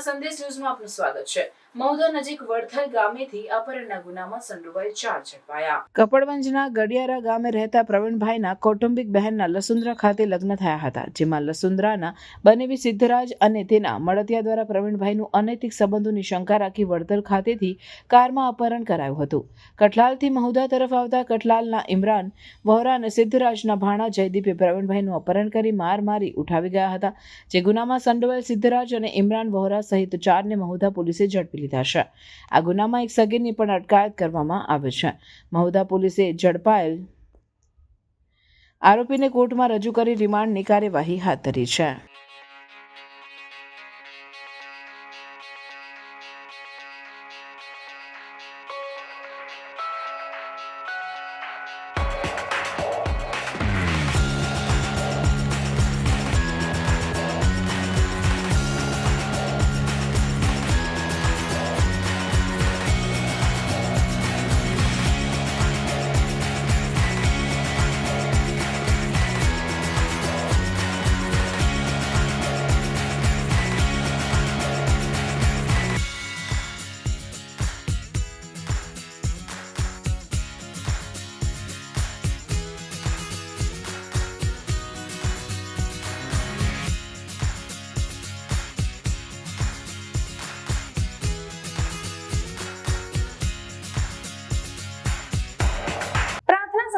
સંદેશ ન્યૂઝમાં આપનું સ્વાગત છે. મહુધા નજીક વડથલ ગામેથી અપહરણના ગુનામાં સંડોવાયેલ ચાર ઝડપાયા. કપડવંજના ગડિયારા ગામે રહેતા પ્રવીણભાઈના કૌટુંબિક બહેનના લસુંદ્રા ખાતે લગ્ન થયા હતા, જેમાં લસુંદ્રાના બનેવી સિદ્ધરાજ અને તેના મળતિયા દ્વારા પ્રવીણભાઈનું અનૈતિક સંબંધોની શંકા રાખી વડતલ ખાતેથી કારમાં અપહરણ કરાયું હતું. કઠલાલથી મહુધા તરફ આવતા કઠલાલના ઇમરાન, વહોરા અને સિદ્ધરાજના ભાણા જયદીપે પ્રવીણભાઈનું અપહરણ કરી માર મારી ઉઠાવી ગયા હતા, જે ગુનામાં સંડોવાયેલ સિદ્ધરાજ અને ઇમરાન વહોરા સહિત ચારને મહુધા પોલીસે ઝડપી લીધા છે. આ ગુનામાં એક સગીરની પણ અટકાયત કરવામાં આવી છે. મહુધા પોલીસે ઝડપાયેલ આરોપીને કોર્ટમાં રજૂ કરી રિમાન્ડની કાર્યવાહી હાથ ધરી છે.